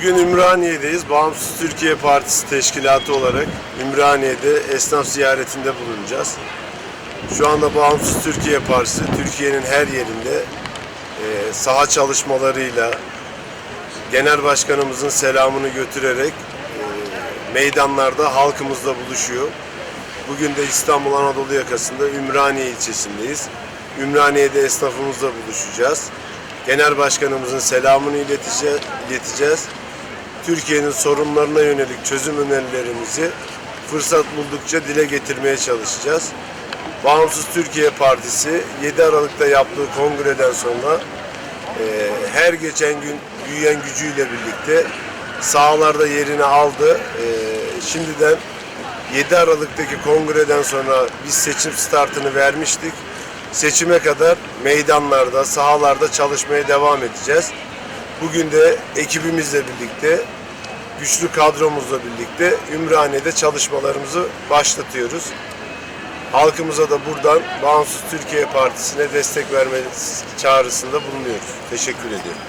Bugün Ümraniye'deyiz. Bağımsız Türkiye Partisi Teşkilatı olarak Ümraniye'de esnaf ziyaretinde bulunacağız. Şu anda Bağımsız Türkiye Partisi Türkiye'nin her yerinde e, saha çalışmalarıyla Genel Başkanımızın selamını götürerek e, meydanlarda halkımızla buluşuyor. Bugün de İstanbul Anadolu yakasında Ümraniye ilçesindeyiz. Ümraniye'de esnafımızla buluşacağız. Genel Başkanımızın selamını ileteceğiz. ileteceğiz. Türkiye'nin sorunlarına yönelik çözüm önerilerimizi fırsat buldukça dile getirmeye çalışacağız. Bağımsız Türkiye Partisi 7 Aralık'ta yaptığı kongreden sonra e, her geçen gün büyüyen gücüyle birlikte sahalarda yerini aldı. E, şimdiden 7 Aralık'taki kongreden sonra biz seçim startını vermiştik. Seçime kadar meydanlarda, sahalarda çalışmaya devam edeceğiz. Bugün de ekibimizle birlikte, güçlü kadromuzla birlikte Ümraniye'de çalışmalarımızı başlatıyoruz. Halkımıza da buradan Bağımsız Türkiye Partisi'ne destek verme çağrısında bulunuyoruz. Teşekkür ediyorum.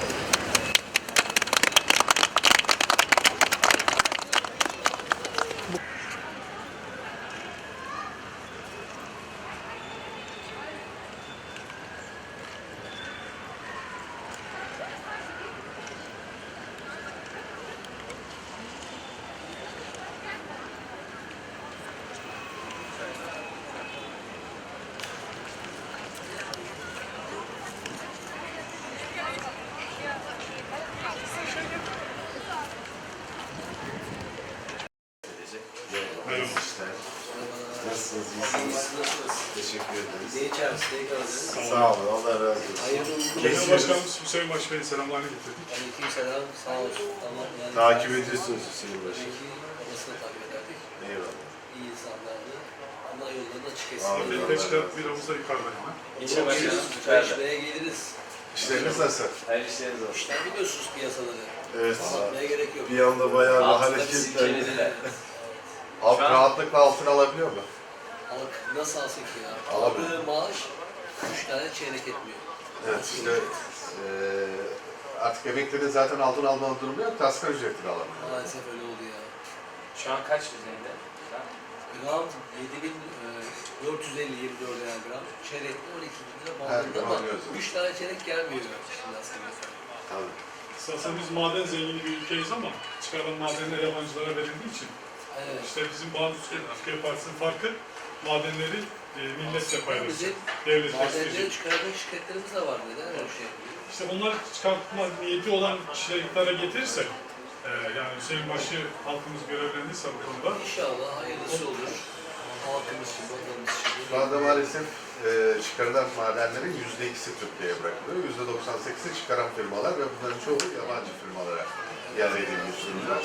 Nasılsınız? İyisiniz? Teşekkür ederiz. Ne içersin, ne kalırız? Sağ olun. Allah razı olsun. Hayırlı uğurlu Genel olsun. Başkanımız Hüseyin Başbey'in selamlarını getirdik. Aleyküm selam, sağ olsun. Tamam yani. Takip ediyorsunuz Hüseyin. Peki, babasını takip ederdik. Eyvallah. İyi insanlardı. Allah yollarını açık etsin. Amin. Bir teşkilat bir avuza yukarıda hemen. İlçe başkanımız yukarıda. geliriz. İşleriniz nasıl? Hayırlı işleriniz olsun. İşler biliyorsunuz piyasaları. Evet. Anlatmaya gerek yok. Bir anda bayağı bir hareketler. Halk rahatlıkla altın alabiliyor mu? Halk nasıl alsın ki ya? Aldığı maaş üç tane çeyrek etmiyor. Evet işte eee artık emeklilerin zaten altın alma durumu yok, asgari ücretini alamıyor. Maalesef öyle oldu ya. Şu an kaç an Gram 7450 24 yani gram. Çeyrekte 12 bin lira Her bandında gün ama alıyoruz. 3 tane çeyrek gelmiyor şimdi aslında. Tabii. Esasen biz maden zengini bir ülkeyiz ama çıkarılan madenler yabancılara verildiği için Evet. işte bizim Bağımsız Türkiye Partisi'nin farkı madenleri e, milletle paylaşıyor. Bizim Devlet madenleri besleyecek. çıkardığı şirketlerimiz de var. Neden öyle bir şey yapıyor? İşte bunlar çıkartma niyeti olan kişileri iktidara getirirse e, yani Hüseyin Başı halkımız görevlenirse bu konuda İnşallah hayırlısı olur. Halkımız için, vatanımız için. Şu anda maalesef eee çıkarılan madenlerin yüzde ikisi Türkiye'ye bırakılıyor. Yüzde 98'i çıkaran firmalar ve bunların çoğu yabancı firmalara yer edilmiş durumda.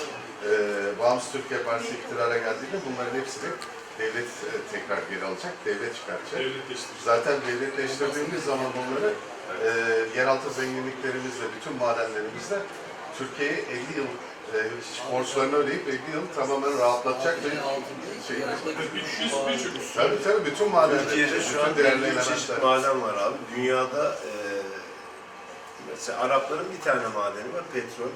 Eee Bağımsız Türkiye Partisi iktidara geldiğinde bunların hepsini devlet e, tekrar geri alacak, devlet çıkaracak. devletleştirir. Zaten devletleştirdiğimiz zaman bunları e, yeraltı zenginliklerimizle, bütün madenlerimizle Türkiye'ye 50 yıl e, borçlarını ödeyip 50 yıl tamamen rahatlatacak bir şey. Tabii tabii bütün madenler, Türkiye'de şu an değerli 53 çeşit elementler. maden var abi. Dünyada e, mesela Arapların bir tane madeni var petrol.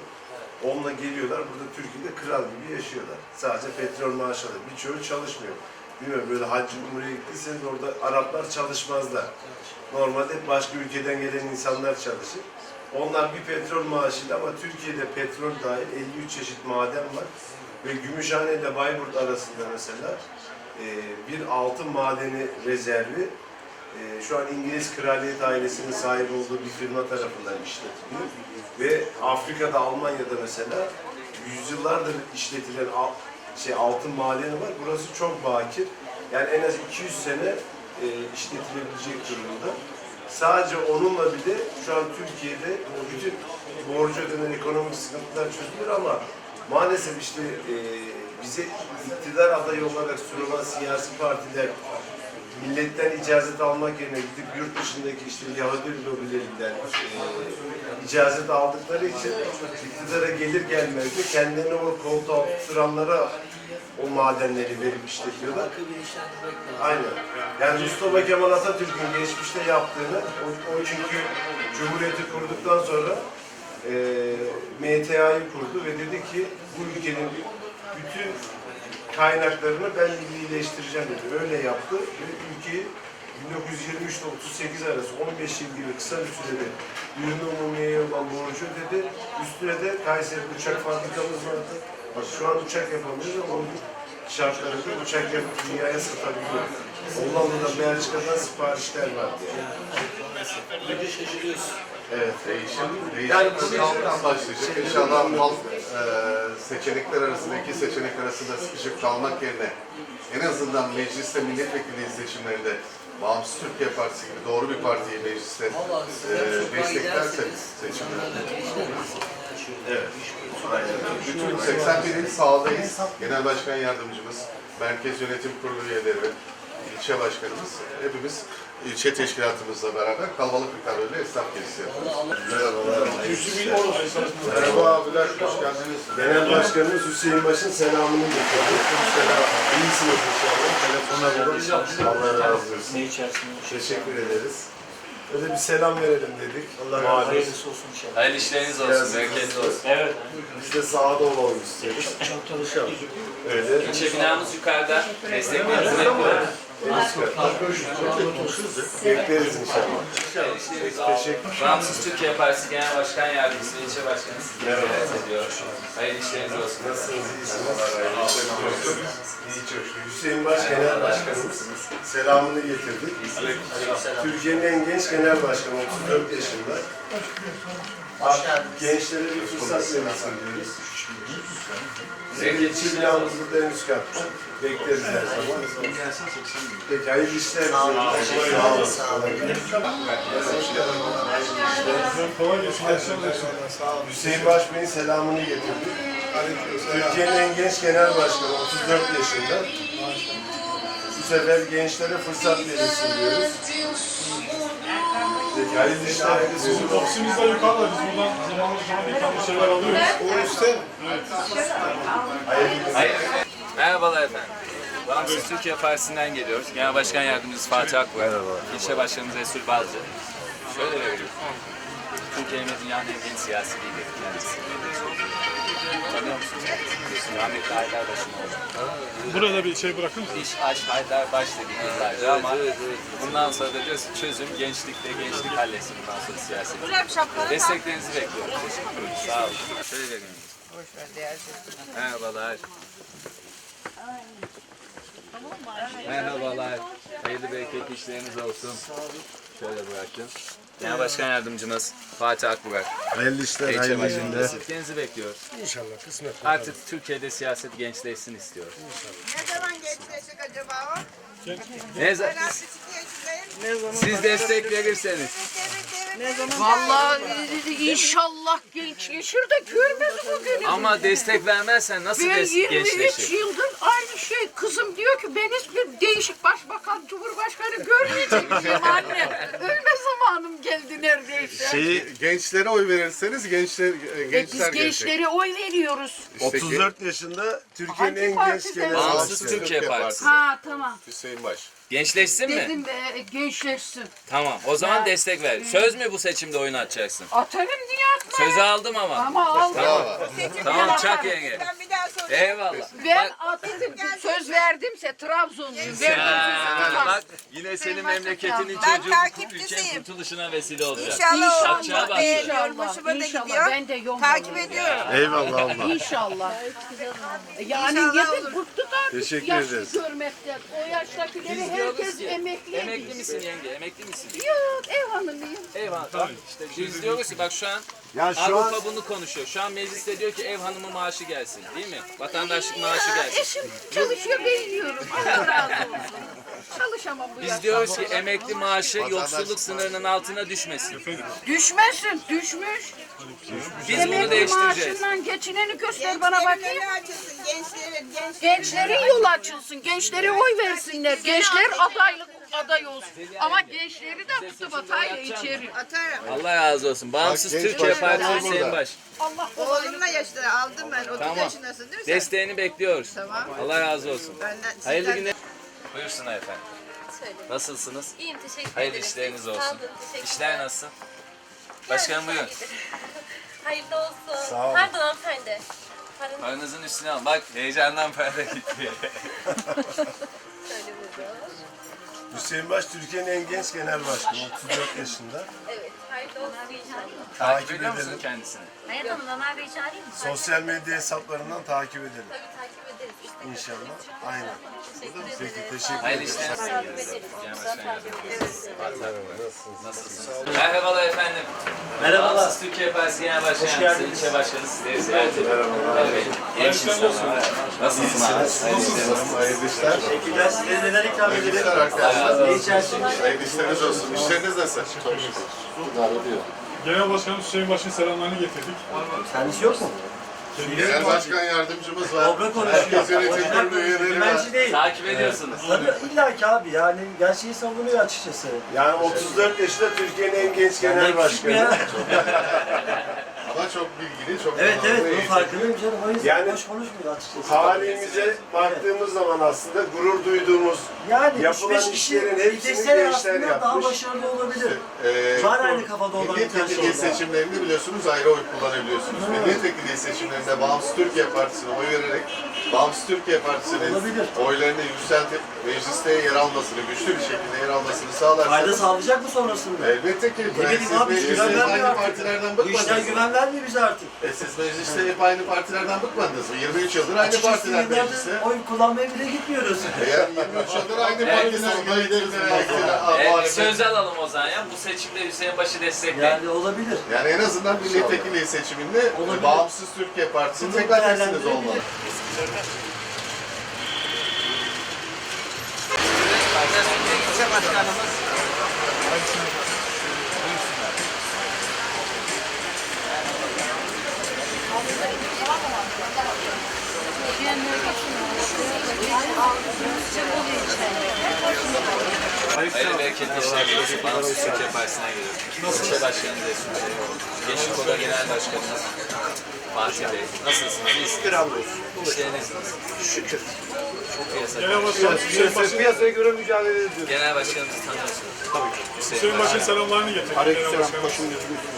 Onunla geliyorlar burada Türkiye'de kral gibi yaşıyorlar. Sadece petrol maaşı alıyor. Birçoğu çalışmıyor. Bilmiyorum böyle hacı umreye gittiyseniz orada Araplar çalışmazlar. Normalde başka ülkeden gelen insanlar çalışır. Onlar bir petrol maaşıyla ama Türkiye'de petrol dahil 53 çeşit maden var. Ve Gümüşhane ile Bayburt arasında mesela e, bir altın madeni rezervi e, şu an İngiliz kraliyet ailesinin sahip olduğu bir firma tarafından işletiliyor. Ve Afrika'da, Almanya'da mesela yüzyıllardır işletilen al- şey altın madeni var. Burası çok bakir. Yani en az 200 sene e, işletilebilecek durumda. Sadece onunla bile şu an Türkiye'de bütün borcu ödenen ekonomik sıkıntılar çözülür ama maalesef işte e, bize iktidar adayı olarak sunulan siyasi partiler milletten icazet almak yerine gidip yurt dışındaki işte Yahudi lobilerinden e, icazet aldıkları için iktidara gelir gelmez de kendilerini o koltuğa oturanlara o madenleri verip işletiyorlar. Aynen. Yani Mustafa Kemal Atatürk'ün geçmişte yaptığını, o, o çünkü Cumhuriyeti kurduktan sonra e, MTA'yı kurdu ve dedi ki bu ülkenin bütün kaynaklarını ben millileştireceğim dedi. Öyle yaptı ve ülkeyi 1923 ile 38 arası 15 yıl gibi kısa bir sürede ürün umumiyeye olan borcu ödedi. Üstüne de Kayseri uçak fabrikamız vardı. Bak şu an uçak yapamıyoruz ama onun şartlarında uçak yapıp dünyaya satabiliyor. Hollanda'dan, Belçika'dan siparişler vardı yani. De şaşırıyorsun. Evet, değişim, değişim Yani halktan başlayacak. İnşallah halk e, seçenekler arasında, iki seçenek arasında sıkışıp kalmak yerine en azından mecliste milletvekili seçimlerinde Bağımsız Türkiye Partisi gibi doğru bir partiyi mecliste e, desteklersek seçimlerde. Evet. Bütün 81 il sahadayız. Genel Başkan Yardımcımız, Merkez Yönetim Kurulu üyeleri, ilçe başkanımız, hepimiz ilçe teşkilatımızla beraber kalabalık bir kadroyla esnaf gezisi yapıyoruz. Merhaba abiler, hoş geldiniz. Genel Başkanımız Hüseyin Baş'ın selamını getirdi. Selam. İyisiniz inşallah. Telefona bulun. Allah razı olsun. Teşekkür ederiz. Öyle bir selam verelim dedik. Allah razı olsun. Hayırlısı olsun inşallah. Hayırlı işleriniz olsun, bereketli olsun. Evet. Biz de sahada olalım istiyoruz. Çok çalışalım. Öyle. İlçe binamız yukarıda. Desteklerinizi Bekleriz inşallah. Teşekkür Bağımsız Türkiye Partisi Genel Başkan Yardımcısı, ilçe başkanı sizleri ziyaret ediyor. Hayırlı işleriniz olsun. Nasılsınız? İyisiniz? Şükür. Hüseyin Baş Genel Başkanımız. Selamını getirdik. Türkiye'nin en genç genel başkanı 34 yaşında. Artık gençlere bir fırsat verilsin diyoruz. Geçici binamız burada henüz kattı. Bekleriz her zaman. Peki hayırlı işler dilerim. Sağ olasın. Kolay gelsin. Yaşlar Hüseyin Baş Bey'in selamını getirdik. Türkiye'nin en genç genel başkanı 34 yaşında. Bu sefer gençlere fırsat verilsin diyoruz. Peki hayırlı işler. Bizim ofisimizde yukarıda. Biz buradan zamanla zaman yukarıda şeyler alıyoruz. O üstte Hayır. Merhabalar efendim. Bağımsız Türkiye Partisi'nden geliyoruz. Genel Başkan Yardımcısı Fatih Akbuğ. Merhaba. İlçe Başkanımız Resul Balcı. Şöyle verelim. Türkiye'nin dünyanın en genç siyasi lideri kendisi. Tanıyor musunuz? Rahmetli Haydarbaş'ın oğlu. Burada bir şey bırakın. İş, aşk, Haydarbaş dedik yıllarca ama bundan sonra da diyoruz ki çözüm gençlikte gençlik halletsin bundan sonra siyaset. Desteklerinizi bekliyoruz. Teşekkür ederim. Sağ olun. Şöyle vereyim. Merhabalar. Merhabalar. Hayırlı bereketli işleriniz olsun. Şöyle bırakın. Genel Başkan Yardımcımız Fatih Akburak. Hayırlı işler, hayırlı günler. desteklerinizi bekliyoruz. İnşallah kısmet. Artık Türkiye'de siyaset gençleşsin istiyoruz. Ne zaman geçecek acaba o? Ne zaman? Ben 62 yaşındayım. Siz destek verirseniz. Evet. Vallahi inşallah gençleşir de görmez bugünü. Ama destek vermezsen nasıl ben des- 23 gençleşir? yıldır aynı şey. Kızım diyor ki ben hiçbir değişik başbakan, cumhurbaşkanı görmeyeceğim anne. Ölme zamanım geldi neredeyse. Şeyi, gençlere oy verirseniz gençler, e, E, biz gençler gelecek. gençlere oy veriyoruz. Üstteki 34 yaşında Türkiye'nin Hangi en genç genel? Bağımsız başkanı. Türkiye Partisi. Ha tamam. Hüseyin Baş. Gençleşsin mi? Dedim be gençleşsin. Tamam. O zaman Ya. destek ver. Söz mü bu seçimde oyunu atacaksın? Atarım diye atma. Sözü aldım ama. Ama al. Tamam çak yenge. Ben bir daha sorayım. Eyvallah. Ben atdım. Söz verdimse Trabzonluyum. Verdim bak yine senin memleketinin Ben çocuğu bu takipçisiyim. ülkenin kurtuluşuna vesile olacak. İnşallah o bak. beğeniyorum. Hoşuma da İnşallah. gidiyor. Ben de yol Takip ediyorum. Eyvallah Allah. İnşallah. Yani İnşallah yedim olur. Artık Teşekkür yaşlı ederiz. görmekten. O yaştakileri Biz diyoruz herkes ki, emekli Emekli misin yenge? Emekli misin? Yok ev hanımıyım. Eyvallah. Tamam. İşte biz diyoruz ki bak şu an Ya şu Avrupa an bunu konuşuyor. Şu an mecliste diyor ki ev hanımı maaşı gelsin. Değil mi? Vatandaşlık maaşı Ya, gelsin. eşim çalışıyor ben yiyorum. Allah razı olsun. Çalışamam bu Biz yaşta. diyoruz ki emekli maaşı yoksulluk sınırının altına düşmesin. Düşmezsin düşmüş. Biz bunu Emekli değiştireceğiz. maaşından geçineni göster bana bakayım. Gençlerin açılsın. Gençlerin, gençlerin. Gençlerin yolu açılsın. Gençlere oy versinler. Gençler adaylık aday olsun. Ama gençleri de tutup atayla içeri. Atarım. Allah razı olsun. Bağımsız genç Türkiye başkanlar Partisi burada. Hüseyin Baş. Allah kolaylık Oğlumla yaşlı aldım ben. 30 Tamam. yaşındasın değil mi sen? Desteğini bekliyoruz. Tamam. Allah razı olsun. Benden, Hayırlı sizden- günler. Buyursunlar efendim. Söyle. Nasılsınız? İyiyim teşekkür Hayırlı ederim. işleriniz Sağ olsun. olun, teşekkürler. İşler nasıl? Başkanım buyurun. Hayırlı olsun. Sağ olun. Pardon hanımefendi. Paranızı Paranızın üstüne al. Bak heyecandan para gitti. şöyle buyurun. Hüseyin Baş Türkiye'nin en genç genel başkanı. 34 yaşında. Evet, hayırlı olsun inşallah. Takip Takip ediyor musun edelim. kendisini? Hayat Hanım, Ömer Bey çağırayım mı? Sosyal medya hesaplarından takip edelim. Tabii İnşallah. Aynen. Peki teşekkür Hayırlı ederim. işler. Nasılsınız? Merhabalar efendim. Merhabalar. Bağımsız Türkiye Partisi Genel Başkan Yardımcısı, ilçe başkanı sizleri ziyaret ediyorum. Evet. Genç insanlar. Nasılsın abi? Nasılsınız? Hayırlı işler. Teşekkürler. Size neler ikram Hayırlı edelim? işler arkadaşlar. Ne içersiniz? Hayırlı işleriniz olsun. İşleriniz nasıl? Genel Başkan Hüseyin Baş'ın selamlarını getirdik. Kendisi yok mu? Genel Başkan Yardımcımız var. Kobra konuşuyor. Herkes yönetim kurulu üyeleri var. Güvenci değil. Takip ediyorsunuz. Tabii illa ki abi yani gerçeği savunuyor açıkçası. Yani 34 yaşında Türkiye'nin en genç genel başkanı. çok bilgili, çok Evet evet bunun farkındayım canım. O yüzden Yani- boş konuşmuyor açıkçası. Tarihimize baktığımız zaman aslında gurur duyduğumuz Yani Yapılan 3-5 kişi işlerin hepsini gençler aslında daha yapmış. başarılı olabilir. Ee, Var aynı kafada olan Milletvekili şey var. seçimlerinde biliyorsunuz ayrı oy kullanabiliyorsunuz. Milletvekili seçimlerinde Bağımsız Türkiye Partisi'ne oy vererek Bağımsız Türkiye Partisi'nin Olabilir. oylarını yükseltip mecliste yer almasını, güçlü bir şekilde yer almasını sağlarsanız Fayda sağlayacak mı sonrasında? Elbette ki. Ne bileyim siz abi, mecliste güven hep vermiyor aynı artık. partilerden Bu işler bıkmadınız. güven vermiyor bize artık. E siz mecliste hep aynı partilerden bıkmadınız mı? 23 yıldır aynı Açıkçası partiler mecliste. yıllardır oy kullanmaya bile gitmiyoruz. Eğer 23 yıldır aynı Evet. partiler mecliste. Evet, söz alalım o zaman ya. Bu seçimde Hüseyin Baş'ı destekleyin. Yani olabilir. Yani en azından milletvekili seçiminde Olabilir. Bağımsız Türkiye Partisi'nin Bunu tek adresiniz değerlendirebilir. olmalı. İlçe başkanımız bereketli işler diliyorum. Bağımsız Türkiye Partisi'nden geliyorum. İlçe Başkanı Resul Bey. Gençlik Oda Genel Başkanımız Fatih Bey. Nasılsınız? İyisiniz? İşleriniz nasıl? Şükür. Çok piyasa. Genel Başkan Hüseyin Baş'ın, piyasaya göre mücadele ediyoruz. Genel Başkanımızı tanıyorsunuz. Tabii ki. Hüseyin Hüseyin Baş'ın Başkan. selamlarını getirdik. Genel Başkan.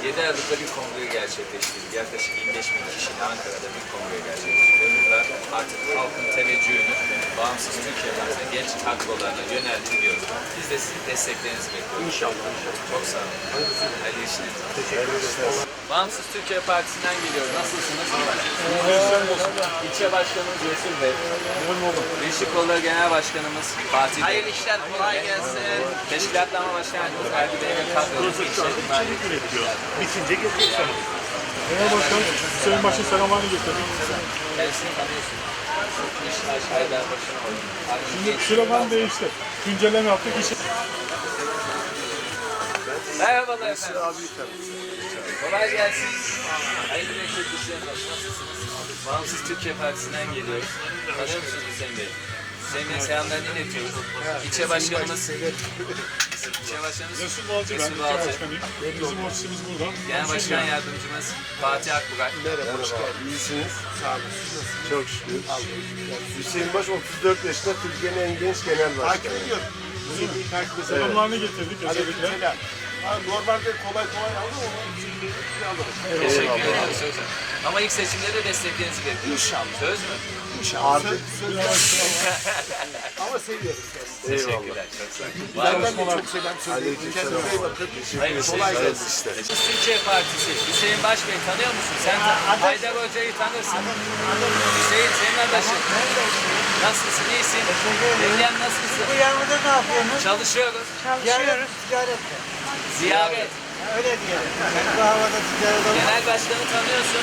7 Aralık'ta bir kongre gerçekleştirdik. Yaklaşık 25 bin kişiyle Ankara'da bir kongre gerçekleştirdik. Artık halkın teveccühünü bağımsız Türkiye Partisi'ne genç kadrolarına yöneltiliyoruz. Biz de sizin desteklerinizi bekliyoruz. İnşallah. Çok sağ olun. Hayırlı işleriniz. Teşekkür ederiz. Bağımsız Türkiye Partisi'nden geliyoruz. Nasılsınız? İlçe Başkanımız Resul Bey. Gençlik Kolları Genel Başkanımız Fatih Bey. Hayırlı işler, kolay gelsin. Teşkilatlama Başkanımız Erdi Bey ve kadromuz Bitince geçeceksiniz. Genel Başkan Hüseyin Baş'ın selamlarını getirdik. Kendisini oldu. Şimdi slogan değişti. Güncelleme yaptık. İşi Merhabalar efendim. Kolay gelsin. Hayırlı olsun. Nasılsınız? Bağımsız Türkiye Partisi'nden geliyoruz. Tanıyor musunuz Hüseyin Bey? Hüseyin Bey'in selamlarını iletiyoruz. İlçe Başkanımız, İlçe Başkanımız Resul Balcı ben. Resul İlçe Balcı. Başkanıyım. Bizim ofisimiz burada. Genel Başkan Yardımcımız Fatih Akburak. İyisiniz. Sağ olun. Çok şükür. Hüseyin Baş 34 yaşında Türkiye'nin en genç genel başkanı. Takip ediyorum. Selamlarını getirdik özellikle. Normalde kolay kolay aldım ama Teşekkür ederiz. Söz. Ama ilk seçimde de desteklerinizi bekliyoruz. İnşallah. Söz mü? artık Teşekkürler. Çok sağ olun. Var olun. aleykümselam. Hayırlı işler. Türkiye Partisi. Hüseyin Başbey tanıyor musun? Sen Haydar Hoca'yı tanırsın. Hüseyin senin adaşın. Nasılsın? İyisin? Yengen nasılsın? Bu yağmurda ne yapıyorsunuz? Çalışıyoruz. Çalışıyoruz. Ticaretle. Ziyaret. Öyle diyelim. Bu havada ticaret olur. Genel başkanı tanıyorsun.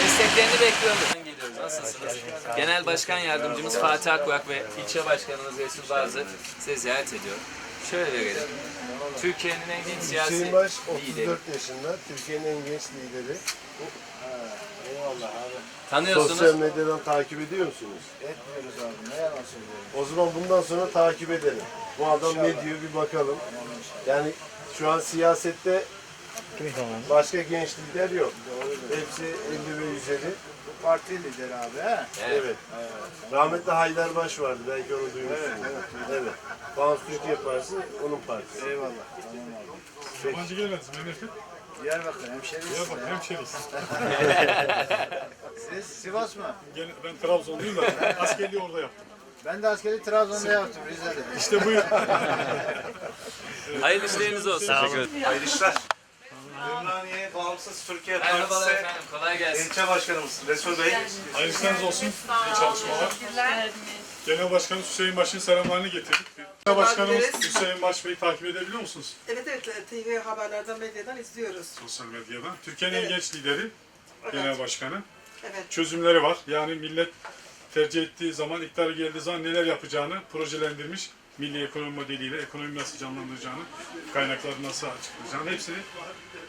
Desteklerini bekliyorum. Nasılsınız? Genel Başkan Yardımcımız Fatih Akburak ve ilçe başkanımız Resul Bazı size ziyaret ediyor. Şöyle verelim. Türkiye'nin en genç siyasi Hüseyin Baş lideri. 34 yaşında Türkiye'nin en genç lideri. Eyvallah abi. Sosyal Tanıyorsunuz. medyadan takip ediyor musunuz? Etmiyoruz abi. Ne yalan söylüyorum. O zaman bundan sonra takip edelim. Bu adam ne diyor bir bakalım. Yani şu an siyasette başka genç lider yok. Hepsi 50 ve üzeri. Parti lideri abi he. Evet. Evet. Rahmetli Haydar Baş vardı. Belki onu duymuşsunuz. Evet. Bağımsız Türkiye Partisi onun partisi. Eyvallah. Tamam abi. Yabancı gelmediniz memleket. Diyarbakır hemşeriyiz. Diyarbakır hemşeriyiz. Siz Sivas mı? Gene- Ben Trabzonluyum da askerliği orada yaptım. Ben de askeri Trabzon'da yaptım Rize'de. İşte buyur. Hayırlı işleriniz olsun. Hayırlı işler. Ümraniye Bağımsız Türkiye Merhabalar Partisi efendim. Kolay gelsin. ilçe başkanımız Resul Bey. Hayırlı işleriniz olsun. İyi çalışmalar. Genel Başkanı Hüseyin Baş'ın selamlarını getirdik. Genel Başkanımız Hüseyin Baş Bey'i takip edebiliyor musunuz? Evet evet TV haberlerden medyadan izliyoruz. Sosyal medyadan. Türkiye'nin en genç lideri Genel Başkanı. Evet. Çözümleri var. Yani millet tercih ettiği zaman, iktidara geldiği zaman neler yapacağını projelendirmiş. Milli ekonomi modeliyle ekonomi nasıl canlandıracağını, kaynakları nasıl açıklayacağını hepsini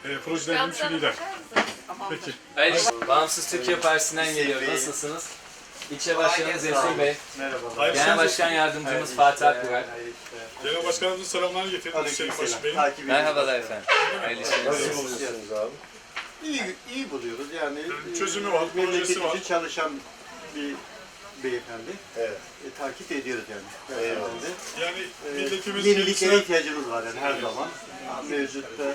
e, projelendirmiş bir lider. Peki. İşler. Bağımsız Türkiye Partisi'nden geliyor. Nasılsınız? İlçe Başkanımız Resul Bey. Merhaba. Hayırlı Genel işler. Başkan Yardımcımız Fatih Akburak. Genel Başkanımızın selamlarını getirdik Hüseyin Baş Bey'in. Merhabalar efendim. Hayırlı olsun. Nasıl buluyorsunuz abi? İyi, iyi buluyoruz yani. Yani çözümü var, projesi var. çalışan bir beyefendi. Evet. E, takip ediyoruz yani. De. Yani milletimiz Yeniliklere gelişine... ihtiyacımız var yani her zaman. Mevcutta e,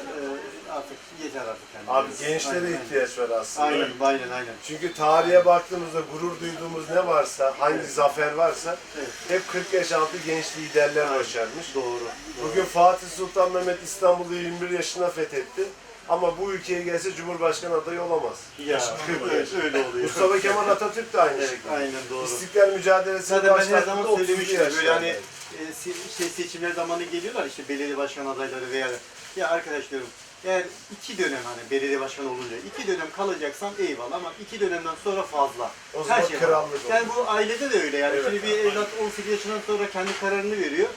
artık yeter artık yani. Abi gençlere Aynen. ihtiyaç var aslında. Aynen, aynen, aynen. Çünkü tarihe baktığımızda gurur duyduğumuz ne varsa, hangi zafer varsa Evet. hep 40 yaş altı genç liderler başarmış. Doğru. Bugün Fatih Sultan Mehmet İstanbul'u 21 yaşına fethetti. Ama bu ülkeye gelse Cumhurbaşkanı adayı olamaz. Ya, öyle oluyor. Mustafa Kemal Atatürk de aynı Evet, şekilde. aynen doğru. İstiklal mücadelesi Zaten ben her başlattığında zaman 30 söylemiştim böyle hani e, se- işte seçimler zamanı geliyorlar işte belediye başkan adayları veya ya arkadaş diyorum eğer iki dönem hani belediye başkanı olunca iki dönem kalacaksan eyvallah ama iki dönemden sonra fazla. O zaman şey var. krallık Yani bu ailede de öyle yani. Evet, Şimdi bir evlat 18 yaşından sonra kendi kararını veriyor.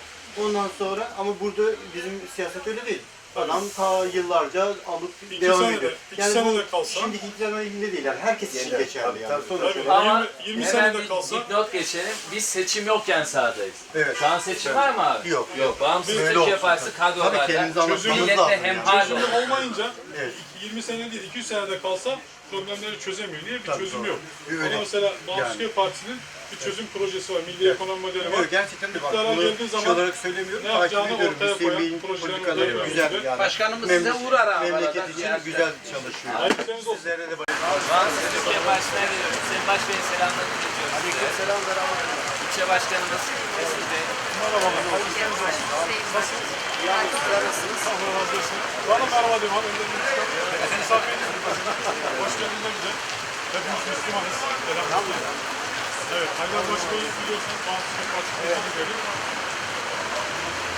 Ondan sonra ama burada bizim siyaset öyle değil. Adam ta yıllarca alıp İki devam senede- ediyor. iki Yani senede bu kalsa- şimdiki iktidarın elinde değil yani. Herkes için Tabii, geçerli tabii, yani. tabii. Tabii. Ama 20 20 hemen senede bir kalsa- dipnot geçelim. Biz seçim yokken sahadayız. Evet. Şu an seçim var mı abi? Yok. Yok. Bağımsız Öyle Türkiye olsun. Partisi Tabii kadrolarda kendinizi anlatmanız milletle lazım. hemhal Çözümü olun. olmayınca Evet. 20 sene değil 200 senede kalsa problemleri çözemiyor. Niye? Bir çözüm yok. Öyle. Ama mesela Bağımsız Yani. Partisi'nin bir çözüm projesi var. Milli ekonomi modeli var. Yok, gerçekten de bak İktidara bunu geldiği şey zaman olarak söylemiyorum. ne yapacağını ortaya koyan politikaları görüyoruz. güzel yani. Başkanımız Memleket- size uğrar ha. Memleket için güzel çalışıyor. Hayırlı işleriniz olsun. Sizlere de Bağımsız Türkiye Partisi'nden geliyoruz. Hüseyin Baş Bey'in selamlarını iletiyoruz. Aleyküm selam. İlçe Başkanımız Resul Bey. Merhabalar. Nasılsınız? İyi Nasılsınız? Allah razı olsun. Bana merhaba diyeyim abi. Önden. Misafiriniz? Hoş geldiniz ne güzel. Hepimiz Müslümanız. Elhamdülillah. Evet, Haydar Başkan'ı biliyorsunuz. Lideri.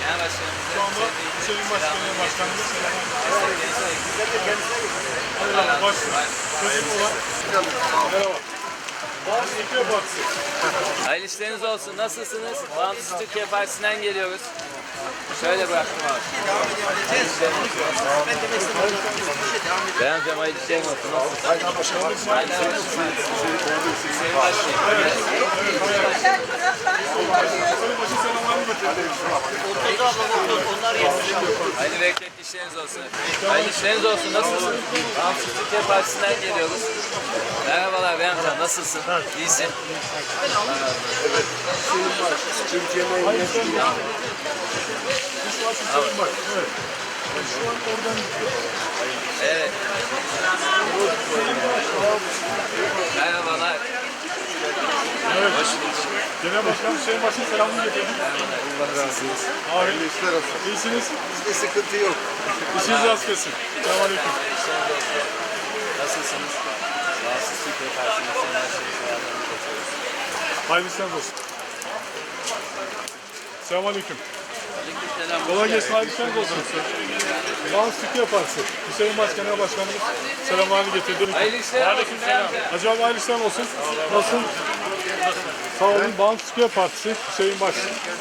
Genel Başkanımızın Şu anda Hüseyin Başkan'ın başkanımız Hayırlı başkanım. Çözüm olan. Merhaba. Bağımsız Türkiye Partisi. Hayırlı işleriniz olsun. Nasılsınız? Bağımsız Türkiye Partisi'nden geliyoruz. Şöyle bıraktım abi. Ben amcam hayırlı işlerin olsun. Nasılsın? Aynen. Hüseyin Baş Bey. Sayın Başı selamlarını getirdim. Hayırlı bereketli işleriniz olsun. Hayırlı işleriniz olsun. Nasılsın? Bağımsız Türkiye Partisi'nden geliyoruz. Merhabalar ben amcam. Nasılsın? İyisin. Türkiye'nin en genç lideri. Sayın Baş. Evet. Evet. Merhabalar. Bulduk. Genel Başkan Hüseyin Baş'ın selamını getirdim. Allah razı olsun. Hayırlı işler olsun. İyisiniz. Bizde sıkıntı yok. İşiniz rast gelsin. Selamünaleyküm. Nasılsınız? Bağımsız Türkiye selamlarını getiriyoruz. Hayırlı işler olsun. Selamünaleyküm. Kolay gelsin, hayırlı işler olsun. Bağımsız Türkiye Partisi. Hüseyin Baş Genel Başkanımız selamlarını getirdi. Hayırlı işler olsun. Selam. Hacı abi hayırlı işler olsun. Nasılsın? Sağ olun. Bağımsız Türkiye Partisi Hüseyin Baş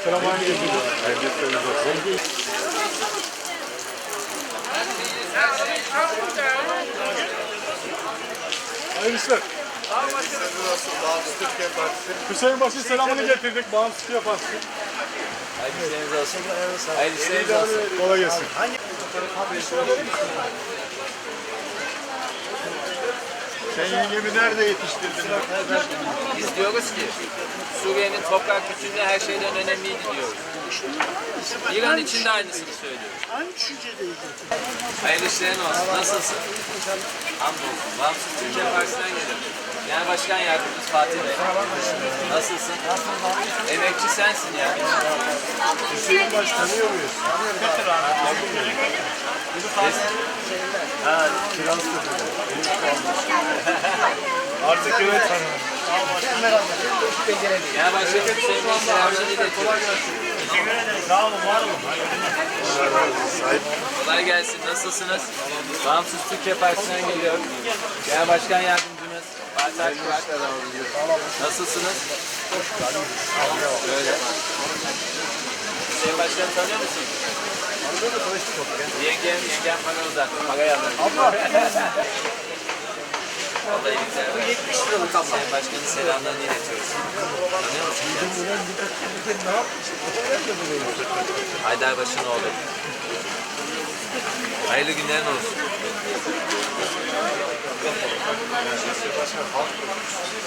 selamlarını getirdi. Hayırlı işleriniz olsun. Hayırlı işler. Hüseyin Baş'ın selamını getirdik. Bağımsız Türkiye Partisi. Hayırlı işleriniz olsun. Hayırlı işleriniz olsun. Kolay gelsin. Sen yengemi nerede yetiştirdin? Biz diyoruz ki Suriye'nin toprak bütünlüğü her şeyden önemliydi diyoruz. İran için de aynısını söylüyoruz. Aynı düşüncedeyiz. Hayırlı işlerin olsun. Nasılsın? Hamdolsun. Bağımsız Türkiye Partisi'nden geliyorum. Genel Başkan Yardımcımız Fatih Bey. Nasılsın? Emekçi sensin ya. Hüseyin Baş tanıyor muyuz? Ha, kiraz. Artık evet hanım. Genel Başkanım Hüseyin Bey selamlarını iletiyorum. Sağ olun, var olun. Kolay gelsin. Nasılsınız? Bağımsız Türkiye Partisi'nden geliyorum. Genel Başkan Akburak. Nasılsınız? Öyle. Hüseyin Başkan'ı tanıyor musun? Yengem, yengem bana uzattı. Parayı alır. Abla. Vallahi güzel. Bu 70 liralık abla. Hüseyin Başkan'ın selamlarını iletiyoruz. Tanıyor musun kendisini? Haydarbaşı'nın oğlu. Hayırlı günlerin olsun.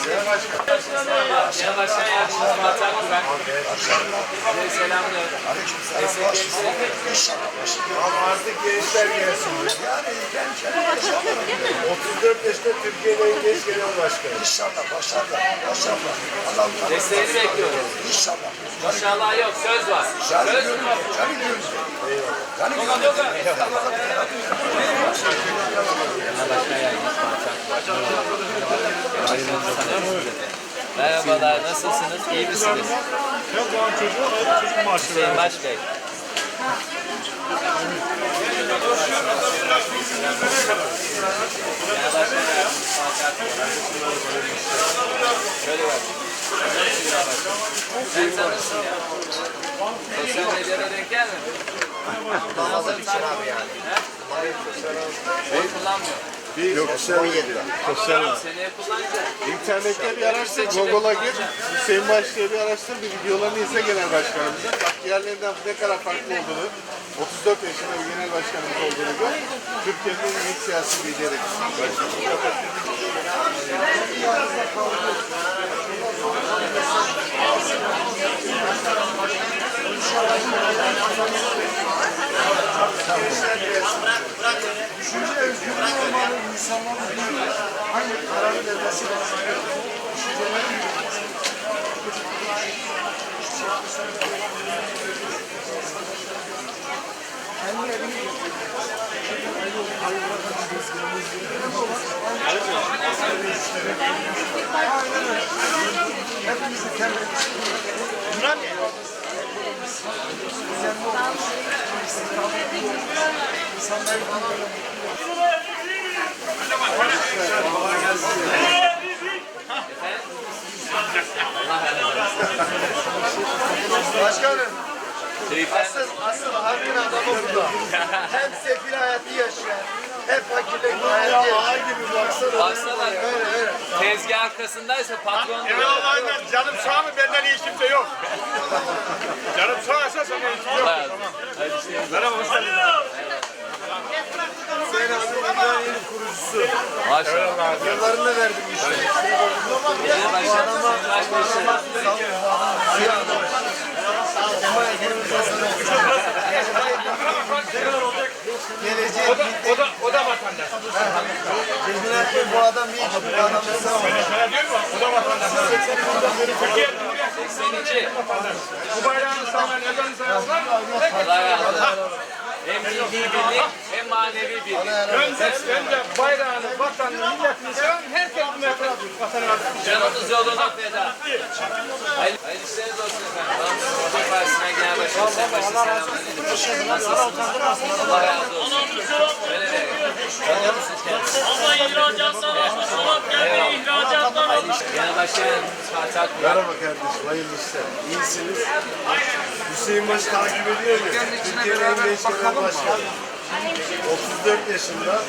Genel Başkan Yardımcısı Fatih Akburak. Size selamlar. Desteklerinizi artık gençler gelsin. 34 yaşında Türkiye'nin en genç genel başkanı. İnşallah başarılar. Başarılar. Allah'ım Desteğini bekliyoruz. inşallah. İnşallah yok, söz var. Söz mü? Merhabalar, nasılsınız? İyi misiniz? Hem doğan çocuğu, çocuk maaşı Hüseyin Baş Bey. Şöyle bak. Sen tanırsın ya. Sosyal medyada denk gelmedi. Bir şey abi yani. Oy kullanmıyor. Yok, sosyal medyada. Sosyal medya. Seneye kullanacak. İnternette bir araştır, Google'a gir. Hüseyin Baş diye bir araştır, bir videolarını izle genel başkanımızın. Bak diğerlerinden ne kadar farklı olduğunu, 34 yaşında bir genel başkanımız olduğunu gör. Türkiye'nin en büyük siyasi lideri. Düşünce özgürlüğü olmalı, insanların hangi kararı vermesi lazım. Düşünceleri Başkanım. Asıl, asıl halkın adamı burada. Hem sefil hayatı yaşayan, hem fakirlik hayatı yaşayan. gibi baksana. baksana. Tezgah arkasındaysa patron diyor. Eyvallah canım sağ mı benden iyi kimse yok. canım sağ ise sana yok. Razı olsun. Hadi işte. Merhaba hoş geldin. Hüseyin abi İbraniye'nin kurucusu. Maşallah. Yıllarını verdim işte. Genel başkanım Sayın Başbaşı. Geleceği O da, o da, o da vatandaş. Cemil Bey bu adam iyi ki bu Sana diyor mu? O da vatandaş. Türkiye Cumhuriyeti 82. bu bayrağını sağlayan ezanı sayarsın. Allah olsun. Hem milli birlik manevi birlik. Önce, önce bayrağını, vatanını, milletini seven herkes bunu yapar. Vatanı Canımız yoluna feda. Hayırlı, işleriniz olsun efendim. Türkiye Partisi'nden genel başkanım Başı selamlar iletiyorum. Nasılsınız? Allah razı olsun. Öyle de. Tanıyor musunuz kendisini? Ama ihracat savaşı Solak geldi ihracatlar işler. Genel Başkan Yardımcısı Fatih Akburak. Merhaba kardeşim, hayırlı işler. İyisiniz. Hüseyin Baş takip ediyor mu? Türkiye'nin en genç genel başkanı. 34 yaşında.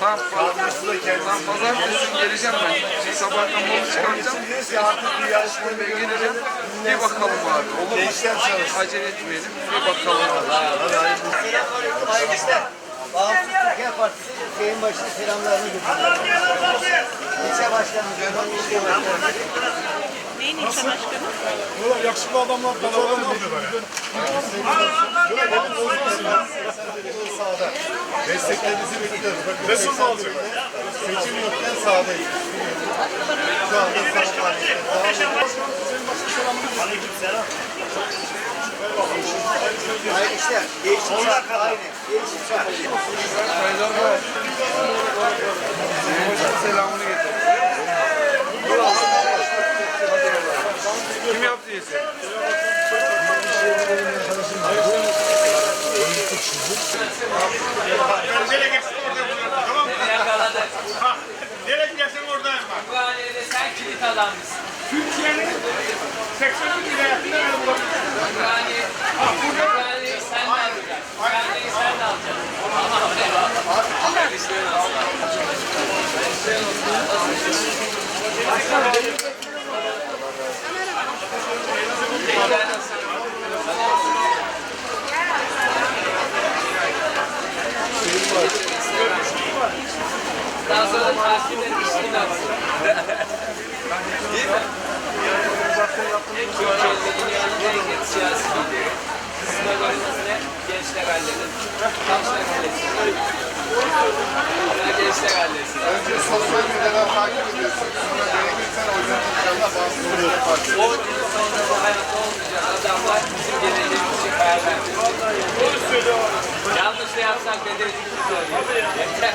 Kadrosu da kendisi. Pazartesi geleceğim ben. Sabahtan malı çıkaracağım. Diyoruz ki artık bir yarışma Geleceğim. Bir bakalım abi. Olur mu? Gençler çalışsın. Acele etmeyelim. Bir bakalım. Hayırlı işler. Bağımsız Türkiye Partisi şeyin başına selamlarını götürüyor. İlçe başkanımız, Erman İlçe Başkanımız. Neyin ilçe başkanı? Böyle yakışıklı adamlar kafalarını alıyorlar ya. Sağda. Desteklerinizi bekliyoruz. Bakın, Resul mu alacak? Seçim yokken sağdayız. Şu anda sağ faaliyetler. Aynı işler. Değişim şart. Aynı. Değişim şart. Kim yaptı yese? Nereye geçsin orada buluyorum. Tamam mı? Nereye geçsin oradayım bak. Ümraniye'de sen kilit adammışsın. Türkiye'nin 81 vilayetinde ben bulabilirim. Ümraniye, Ümraniye'yi sen de alacaksın. Ümraniye'yi sen de alacaksın. Allah'ım eyvallah. İşlerin olsun. Keyifler Daha sonra takipten işini yapsın. Değil mi? Türkiye'de dünyanın en siyasi lideri. Sloganımız ne? Gençler halledin. Gençler halletsin. Ya gençler halletsin. Önce sosyal medyadan takip ediyorsun. Sonra gerekirse oyunu inşallah bazı Türkiye Partisi. 10 yıl sonra bu hayatta olmayacak adamlar bizim geleceğimiz için karar verdi. Yanlış da yapsak bedeli söylüyor. Yeter.